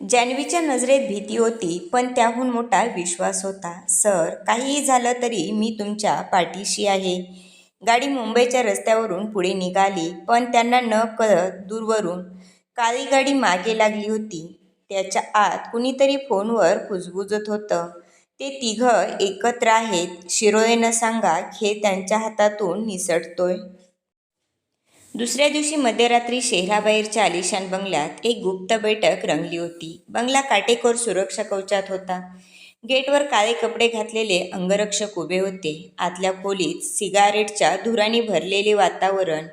जान्हवीच्या नजरेत भीती होती पण त्याहून मोठा विश्वास होता. सर काहीही झालं तरी मी तुमच्या पाठीशी आहे. गाडी मुंबईच्या रस्त्यावरून पुढे निघाली पण त्यांना न कळत दूरवरून काळी गाडी मागे लागली होती. त्याच्या आत कुणीतरी फोनवर कुजबुजत होतं. ते तिघं एकत्र आहेत. शिरोळे न सांगा खेळ त्यांच्या हातातून निसटतोय. दुसऱ्या दिवशी मध्यरात्री शहराबाहेरच्या आलिशान बंगल्यात एक गुप्त बैठक रंगली होती. बंगला काटेकोर सुरक्षा कवचात होता. गेटवर काळे कपडे घातलेले अंगरक्षक उभे होते. आतल्या खोलीत सिगारेटच्या धुराने भरलेले वातावरण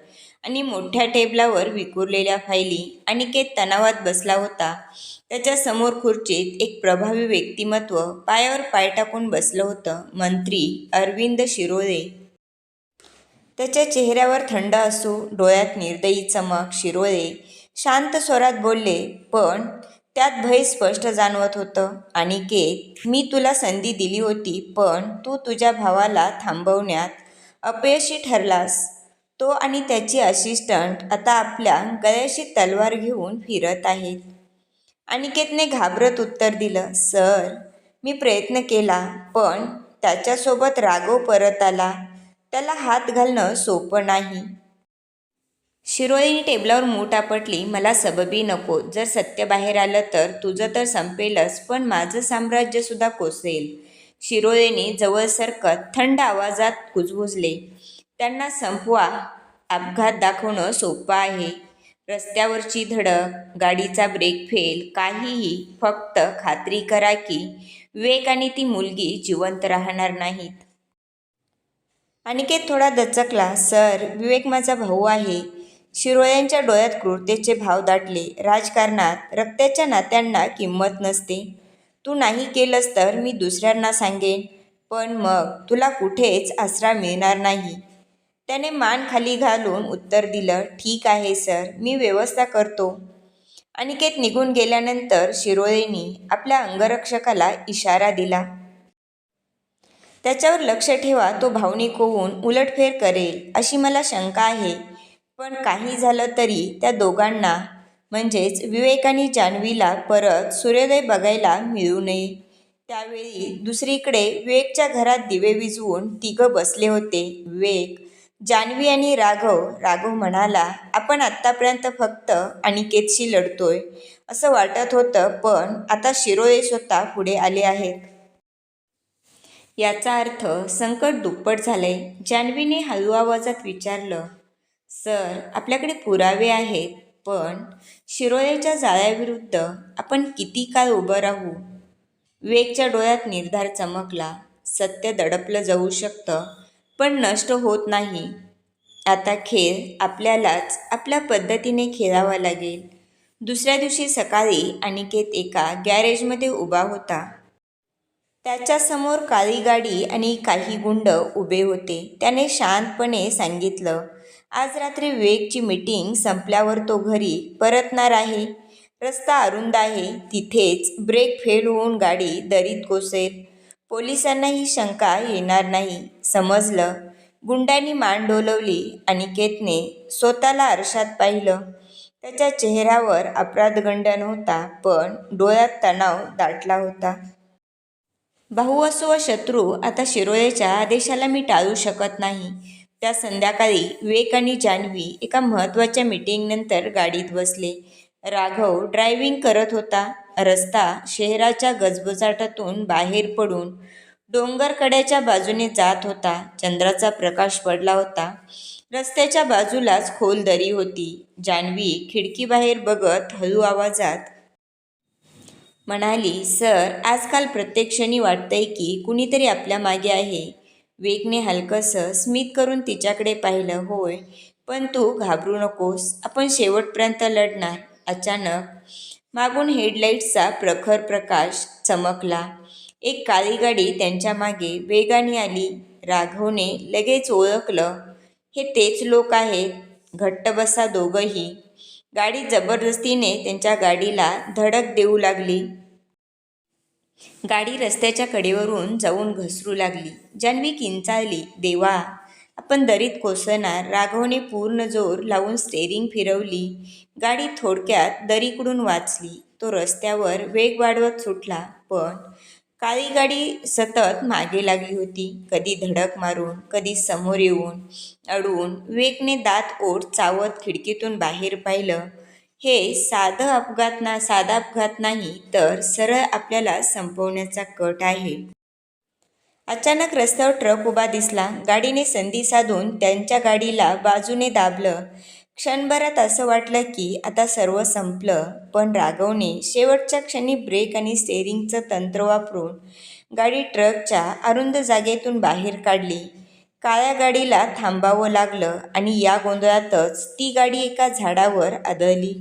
आणि मोठ्या टेबलावर विखुरलेल्या फायली अनिकेत तणावात बसला होता. त्याच्यासमोर खुर्चीत एक प्रभावी व्यक्तिमत्व पायावर पाय टाकून बसलं होतं. मंत्री अरविंद शिरोळे त्याच्या चेहऱ्यावर थंड असू डोळ्यात निर्दयी चमक शिरोळे शांत स्वरात बोलले पण त्यात भय स्पष्ट जाणवत होतं. अनिकेत मी तुला संधी दिली होती पण तू तुझ्या भावाला थांबवण्यात अपयशी ठरलास. तो आणि त्याची असिस्टंट आता आपल्या गळ्याशी तलवार घेऊन फिरत आहेत. अनिकेतने घाबरत उत्तर दिलं सर मी प्रयत्न केला पण त्याच्यासोबत राघव परत आला. त्याला हात घालणं सोपं नाही. शिरोळीने टेबलावर मूठ आपटली मला सबबी नको. जर सत्य बाहेर आलं तर तुझं तर संपेलच पण माझं साम्राज्यसुद्धा कोसेल शिरोळेने जवळ सरकत थंड आवाजात कुजबुजले. त्यांना संपवा. अपघात दाखवणं सोपं आहे. रस्त्यावरची धडक गाडीचा ब्रेक फेल काहीही. फक्त खात्री करा की विवेक आणि ती मुलगी जिवंत राहणार नाहीत. अनिकेत थोडा दचकला सर विवेक माझा भाऊ आहे. शिरोळ्यांच्या डोळ्यात क्रूरतेचे भाव दाटले. राजकारणात रक्ताच्या नात्यांना किंमत नसते. तू नाही केलंस तर मी दुसऱ्यांना सांगेन. पण मग तुला कुठेच आसरा मिळणार नाही. त्याने मान खाली घालून उत्तर दिलं ठीक आहे सर मी व्यवस्था करतो. अनिकेत निघून गेल्यानंतर शिरोळेनी आपल्या अंगरक्षकाला इशारा दिला. त्याच्यावर लक्ष ठेवा तो भावनिक होऊन उलटफेर करेल अशी मला शंका आहे. पण काही झालं तरी त्या दोघांना म्हणजेच विवेक आणि जान्हवीला परत सूर्योदय बघायला मिळू नये. त्यावेळी दुसरीकडे विवेकच्या घरात दिवे विजवून तिघं बसले होते. विवेक जान्हवी आणि राघव राघव म्हणाला आपण आत्तापर्यंत फक्त अनिकेतशी लढतोय. असं वाटत होतं पण आता शिरोळे स्वतः पुढे आले आहेत. याचा अर्थ संकट दुप्पट झालं आहे जान्हवीने हळू आवाजात विचारलं सर आपल्याकडे पुरावे आहेत पण शिरोळ्याच्या जाळ्याविरुद्ध आपण किती काळ उभं राहू? वेगच्या डोळ्यात निर्धार चमकला. सत्य दडपलं जाऊ शकतं पण नष्ट होत नाही. आता खेळ आपल्यालाच आपल्या पद्धतीने खेळावा लागेल. दुसऱ्या दिवशी सकाळी अनिकेत एका गॅरेजमध्ये उभा होता. त्याच्यासमोर काळी गाडी आणि काही गुंड उभे होते. त्याने शांतपणे सांगितलं आज रात्री विवेकची मीटिंग संपल्यावर तो घरी परतणार आहे. रस्ता अरुंद आहे. तिथेच ब्रेक फेल होऊन गाडी दरीत कोसेल पोलिसांना ही शंका येणार नाही. समजलं. गुंडांनी मान डोलवली अनिकेतने स्वतःला आरशात पाहिलं. त्याच्या चेहऱ्यावर अपराधगंड नव्हता पण डोळ्यात तणाव दाटला होता. भाऊ असो व शत्रू आता शिरोळेच्या आदेशाला मी टाळू शकत नाही. त्या संध्याकाळी विवेक आणि जान्हवी एका महत्त्वाच्या मीटिंगनंतर गाडीत बसले. राघव ड्रायव्हिंग करत होता. रस्ता शहराच्या गजबजाटातून बाहेर पडून डोंगरकड्याच्या बाजूने जात होता. चंद्राचा प्रकाश पडला होता. रस्त्याच्या बाजूलाच खोल दरी होती. जान्हवी खिडकीबाहेर बघत हळू आवाजात म्हणाली सर आजकाल प्रत्येक क्षणी वाटतंय की कुणीतरी आपल्या मागे आहे. वेगने हलकंसं स्मित करून तिच्याकडे पाहिलं होय पण तू घाबरू नकोस आपण शेवटपर्यंत लढणार. अचानक मागून हेडलाईट्सचा प्रखर प्रकाश चमकला. एक काळी गाडी त्यांच्या मागे वेगाने आली. राघवने लगेच ओळखलं हे तेच लोक आहेत घट्ट बसा दोघंही. गाडी जबरदस्तीने त्यांच्या गाडीला धडक देऊ लागली. गाडी रस्त्याच्या कडेवरून जाऊन घसरू लागली. जान्हवी किंचाळली देवा आपण दरीत कोसळणार. राघवने पूर्ण जोर लावून स्टेरिंग फिरवली. गाडी थोडक्यात दरीकडून वाचली. तो रस्त्यावर वेग वाढवत सुटला पण काळी गाडी सतत मागे लागली होती. कधी धडक मारून कधी समोर येऊन अडवून वेगने दात ओठ चावत खिडकीतून बाहेर पाहिलं. हे साधं अपघात ना साधा अपघात नाही तर सरळ आपल्याला संपवण्याचा कट आहे. अचानक रस्त्यावर ट्रक उभा दिसला. गाडीने संधी साधून त्यांच्या गाडीला बाजूने दाबलं. क्षणभरात असं वाटलं की आता सर्व संपलं पण राघवने शेवटच्या क्षणी ब्रेक आणि स्टेअरिंगचं तंत्र वापरून गाडी ट्रकच्या अरुंद जागेतून बाहेर काढली. काळ्या गाडीला थांबावं लागलं आणि या गोंधळातच ती गाडी एका झाडावर आदळली.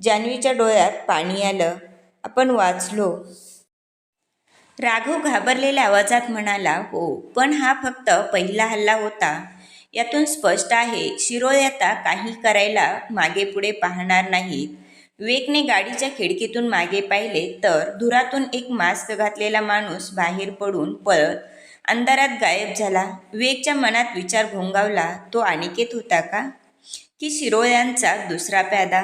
जान्हवीच्या डोळ्यात पाणी आलं. आपण वाचलो. राघव घाबरलेल्या आवाजात म्हणाला हो पण हा फक्त पहिला हल्ला होता. यातून स्पष्ट आहे शिरोळे आता काही करायला मागे पुढे पाहणार नाहीत. विवेकने गाडीच्या खिडकीतून मागे पाहिले तर धुरातून एक मास्क घातलेला माणूस बाहेर पडून पळत अंधारात गायब झाला. विवेकच्या मनात विचार घोंगावला तो अनिकेत होता का? की शिरोळ्यांचा दुसरा प्यादा.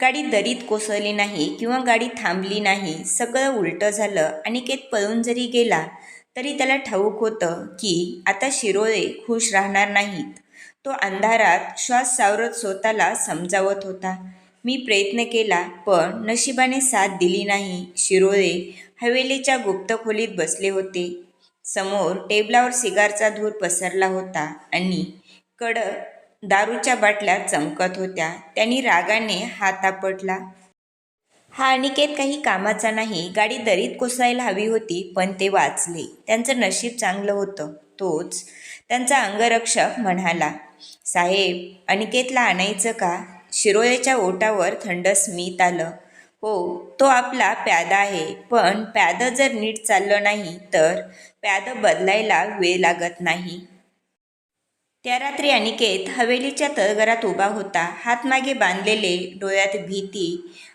गाडी दरीत कोसळली नाही किंवा गाडी थांबली नाही सगळं उलटं झालं. अनिकेत पळून जरी गेला तरी त्याला ठाऊक होतं की आता शिरोळे खुश राहणार नाहीत. तो अंधारात श्वास सावरत स्वतःला समजावत होता. मी प्रयत्न केला पण नशिबाने साथ दिली नाही शिरोळे हवेलीच्या गुप्त खोलीत बसले होते. समोर टेबलावर सिगारचा धूर पसरला होता आणि कड दारूच्या बाटल्या चमकत होत्या. त्यांनी रागाने हात आपटला हा अनिकेत काही कामाचा नाही. गाडी दरीत कोसळायला हवी होती पण ते वाचले. त्यांचं नशीब चांगलं होतं. तोच त्यांचा अंगरक्षक म्हणाला साहेब अनिकेतला आणायचं का? शिरोळेच्या ओटावर थंड स्मित आलं. हो तो आपला प्यादा आहे. पण प्यादं जर नीट चाललं नाही तर प्यादं बदलायला वेळ लागत नाही. त्या रात्री अनिकेत हवेलीच्या तळघरात उभा होता. हात मागे बांधलेले डोळ्यात भीती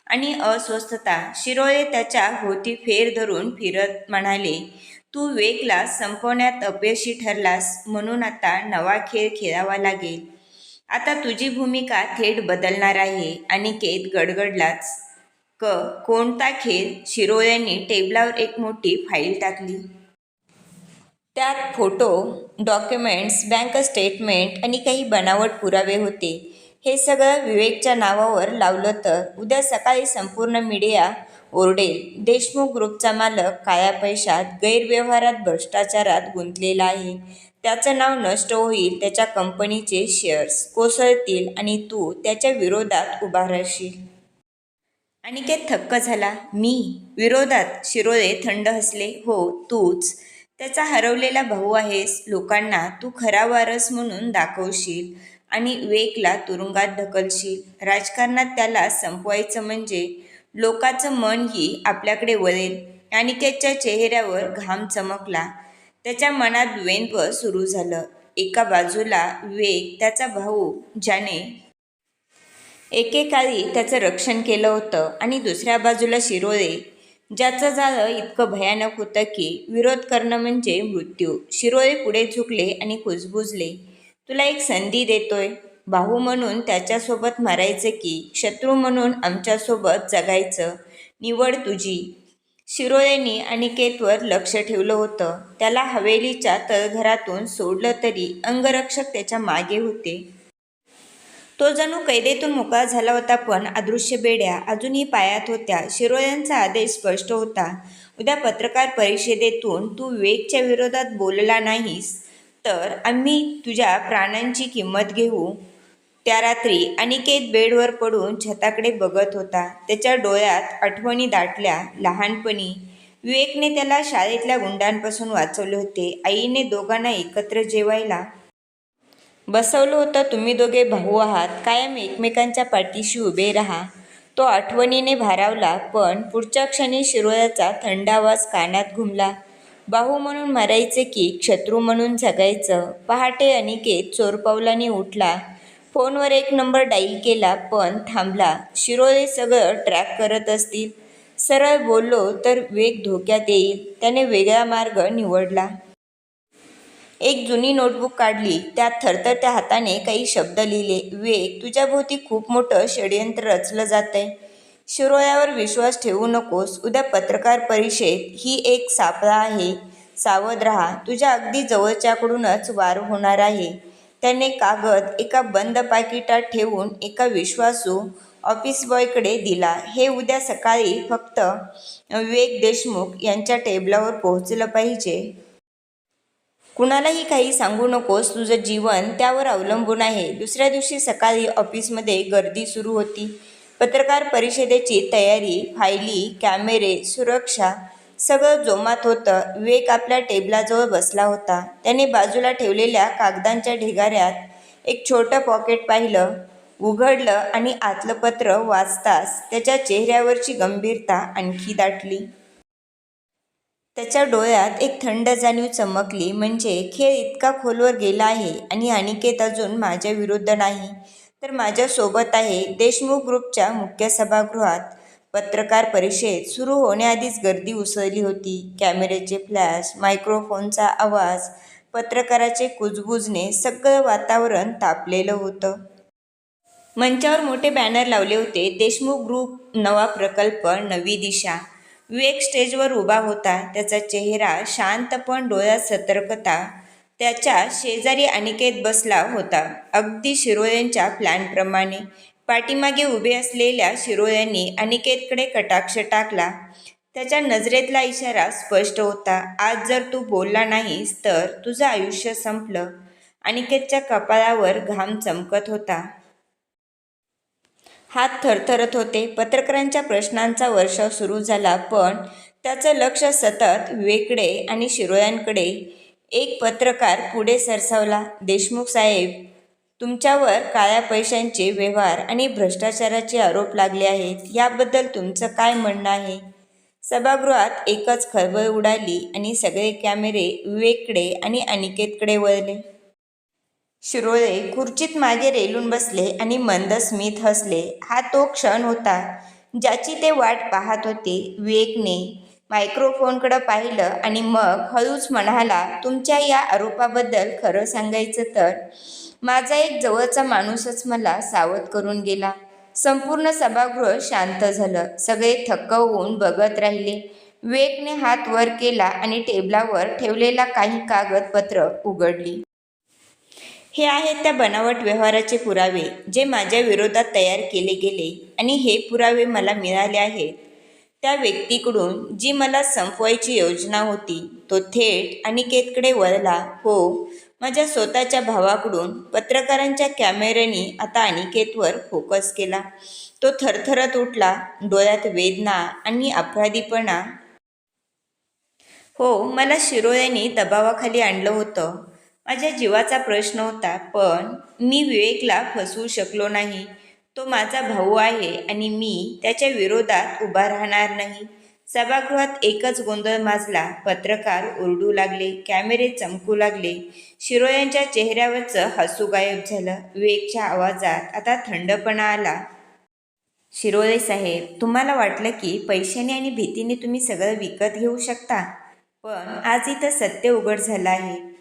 आणि अस्वस्थता. शिरोळे त्याच्या होती फेर धरून फिरत म्हणाले तू वेगला संपवण्यात अपयशी ठरलास म्हणून आता नवा खेळ खेळावा लागेल. आता तुझी भूमिका थेट बदलणार आहे अनिकेत गडगडलाच क कोणता खेळ? शिरोळ्यांनी टेबलावर एक मोठी फाईल टाकली. त्यात फोटो डॉक्युमेंट्स बँक स्टेटमेंट आणि काही बनावट पुरावे होते. हे सगळं विवेकच्या नावावर लावलं तर उद्या सकाळी संपूर्ण मीडिया ओरडेल. देशमुख ग्रुपचा मालक काळ्या पैशात गैरव्यवहारात भ्रष्टाचारात गुंतलेला आहे. त्याचं नाव नष्ट होईल त्याच्या कंपनीचे शेअर्स कोसळतील आणि तू त्याच्या विरोधात उभा राहशील. अनिकेत थक्क झाला. मी विरोधात शिरोळे थंड हसले. हो तूच. त्याचा हरवलेला भाऊ आहेस. लोकांना तू खरा वारस म्हणून दाखवशील. आणि वेगला तुरुंगात ढकलशील. राजकारणात त्याला संपवायचं म्हणजे लोकाचं मनही आपल्याकडे वळेल अनिकेतच्या चेहऱ्यावर घाम चमकला. त्याच्या मनात द्वेंद्व सुरू झालं. एका बाजूला वेग त्याचा भाऊ ज्याने एकेकाळी त्याचं रक्षण केलं होतं आणि दुसऱ्या बाजूला शिरोळे ज्याचं जाळं इतकं भयानक होतं की विरोध करणं म्हणजे मृत्यू. शिरोळे पुढे झुकले आणि कुजबुजले. तुला एक संधी देतोय. भाऊ म्हणून त्याच्यासोबत मरायचं की शत्रू म्हणून आमच्यासोबत जगायचं. निवड तुझी. शिरोळेनी अनिकेतवर लक्ष ठेवलं होतं. त्याला हवेलीच्या तळघरातून सोडलं तरी अंगरक्षक त्याच्यामागे होते. तो जणू कैदेतून मोकळा झाला होता पण अदृश्य बेड्या अजूनही पायात होत्या. शिरोळ्यांचा आदेश स्पष्ट होता. उद्या पत्रकार परिषदेतून तू वेगच्या विरोधात बोलला नाहीस. तर आम्ही तुझ्या प्राणांची किंमत घेऊ. त्या रात्री अनिकेत बेडवर पडून छताकडे बघत होता. त्याच्या डोळ्यात आठवणी दाटल्या लहानपणी. विवेकने त्याला शाळेतल्या गुंडांपासून वाचवले होते. आईने दोघांना एकत्र जेवायला बसवलं होतं. तुम्ही दोघे भाऊ आहात. कायम एकमेकांच्या पाठीशी उभे राहा. तो आठवणीने भारावला पण पुढच्या क्षणी शिरोळ्याचा थंडावास कानात घुमला. भाऊ म्हणून मरायचे की शत्रू म्हणून जगायचं. पहाटे अनिकेत चोरपावलाने उठला. फोनवर एक नंबर डाईल केला पण थांबला. शिरोळे सगळं ट्रॅक करत असतील. सरळ बोललो तर वेग धोक्यात येईल. त्याने वेगळा मार्ग निवडला. एक जुनी नोटबुक काढली. त्यात थरथरत्या हाताने काही शब्द लिहिले. वेग तुझ्याभोवती खूप मोठं षडयंत्र रचलं जातंय. शिरोळ्यावर विश्वास ठेवू नकोस. उद्या पत्रकार परिषद ही एक सापळा आहे. सावध राहा. तुझ्या अगदी जवळच्याकडूनच वार होणार आहे. त्याने कागद एका बंद पाकिटात ठेवून एका विश्वासू ऑफिस बॉयकडे दिला. हे उद्या सकाळी फक्त विवेक देशमुख यांच्या टेबलावर पोहोचलं पाहिजे. कुणालाही काही सांगू नकोस. तुझं जीवन त्यावर अवलंबून आहे. दुसऱ्या दिवशी सकाळी ऑफिसमध्ये गर्दी सुरू होती. पत्रकार परिषदेची तयारी फायली कॅमेरे सुरक्षा सगळं जोमात होतं. विवेक आपल्या टेबलाजवळ बसला होता. त्याने बाजूला ठेवलेल्या कागदांच्या ढिगाऱ्यात एक छोटं पॉकेट पाहिलं. उघडलं आणि आतलं पत्र वाचताच त्याच्या चेहऱ्यावरची गंभीरता आणखी दाटली. त्याच्या डोळ्यात एक थंड जाणीव चमकली. म्हणजे खेळ इतका खोलवर गेला आहे आणि अनिकेत अजून माझ्या विरुद्ध नाही. तर माझ्यासोबत आहे देशमुख ग्रुपच्या मुख्य सभागृहात पत्रकार परिषद सुरू होण्याआधीच गर्दी उसळली होती. कॅमेऱ्याचे फ्लॅश मायक्रोफोनचा आवाज पत्रकाराचे कुजबुजणे सगळं वातावरण तापलेलं होतं. मंचावर मोठे बॅनर लावले होते. देशमुख ग्रुप नवा प्रकल्प नवी दिशा. विवेक स्टेजवर उभा होता. त्याचा चेहरा शांत पण डोळ्यात सतर्कता त्याच्या शेजारी अनिकेत बसला होता. अगदी शिरोळ्यांच्या प्लॅनप्रमाणे पाठीमागे उभे असलेल्या शिरोळ्यांनी अनिकेतकडे कटाक्ष टाकला. त्याच्या नजरेतला इशारा स्पष्ट होता. आज जर तू बोलला नाहीस तर तुझं आयुष्य संपलं. अनिकेतच्या कपाळावर घाम चमकत होता. हात थरथरत होते. पत्रकारांच्या प्रश्नांचा वर्षाव सुरू झाला पण त्याचं लक्ष सतत विवेकडे आणि शिरोळ्यांकडे एक पत्रकार पुढे सरसावला देशमुख साहेब तुमच्यावर काळ्या पैशांचे व्यवहार आणि भ्रष्टाचाराचे आरोप लागले आहेत याबद्दल तुमचं काय म्हणणं आहे सभागृहात एकच खळबळ उडाली आणि सगळे कॅमेरे विवेककडे आणि अनिकेतकडे वळले. शिरोळे खुर्चीत मागे रेलून बसले आणि मंद स्मित हसले. हा तो क्षण होता ज्याची ते वाट पाहत होते विवेकने. मायक्रोफोनकडं पाहिलं आणि मग हळूच म्हणाला तुमच्या या आरोपाबद्दल खरं सांगायचं तर माझा एक जवळचा माणूसच मला सावध करून गेला. संपूर्ण सभागृह शांत झालं. सगळे थक्क होऊन बघत राहिले. वेगने हात वर केला आणि टेबलावर ठेवलेला काही कागदपत्र उघडली. हे आहेत त्या बनावट व्यवहाराचे पुरावे जे माझ्या विरोधात तयार केले गेले आणि हे पुरावे मला मिळाले आहेत. त्या व्यक्तीकडून जी मला संपवायची योजना होती तो थेट अनिकेतकडे वळला हो माझ्या स्वतःच्या भावाकडून पत्रकारांच्या कॅमेऱ्याने आता अनिकेतवर फोकस केला. तो थरथरत उठला डोळ्यात वेदना आणि अपराधीपणा. हो मला शिरोळ्यांनी दबावाखाली आणलं होतं. माझ्या जीवाचा प्रश्न होता पण मी विवेकला फसवू शकलो नाही. तो माझा भाऊ आहे आणि मी त्याच्या विरोधात उभा राहणार नाही. सभागृहात एकच गोंधळ माजला पत्रकार ओरडू लागले कॅमेरे चमकू लागले. शिरोयांच्या चेहऱ्यावरचं हसू गायब झालं. विवेकच्या आवाजात आता थंडपणा आला. शिरोळे साहेब तुम्हाला वाटलं की पैशाने आणि भीतीने तुम्ही सगळं विकत घेऊ शकता? पण आज इथं सत्य उघड झालं आहे.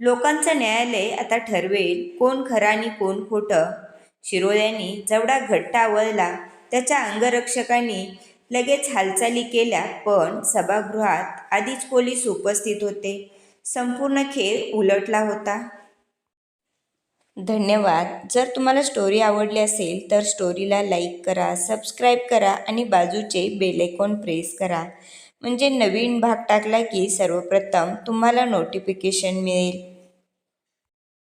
लोकांचं न्यायालय आता ठरवेल कोण खरं आणि कोण खोटं. शिरोळ्यांनी जेवढा घट्टा आवळला त्याच्या अंगरक्षकांनी लगेच हालचाली केल्या पण सभागृहात आधीच पोलीस उपस्थित होते. संपूर्ण खेळ उलटला होता. धन्यवाद. जर तुम्हाला स्टोरी आवडली असेल तर स्टोरीला लाईक करा सबस्क्राईब करा आणि बाजूचे बेलेकॉन प्रेस करा. म्हणजे नवीन भाग टाकला की सर्वप्रथम तुम्हाला नोटिफिकेशन मिळेल.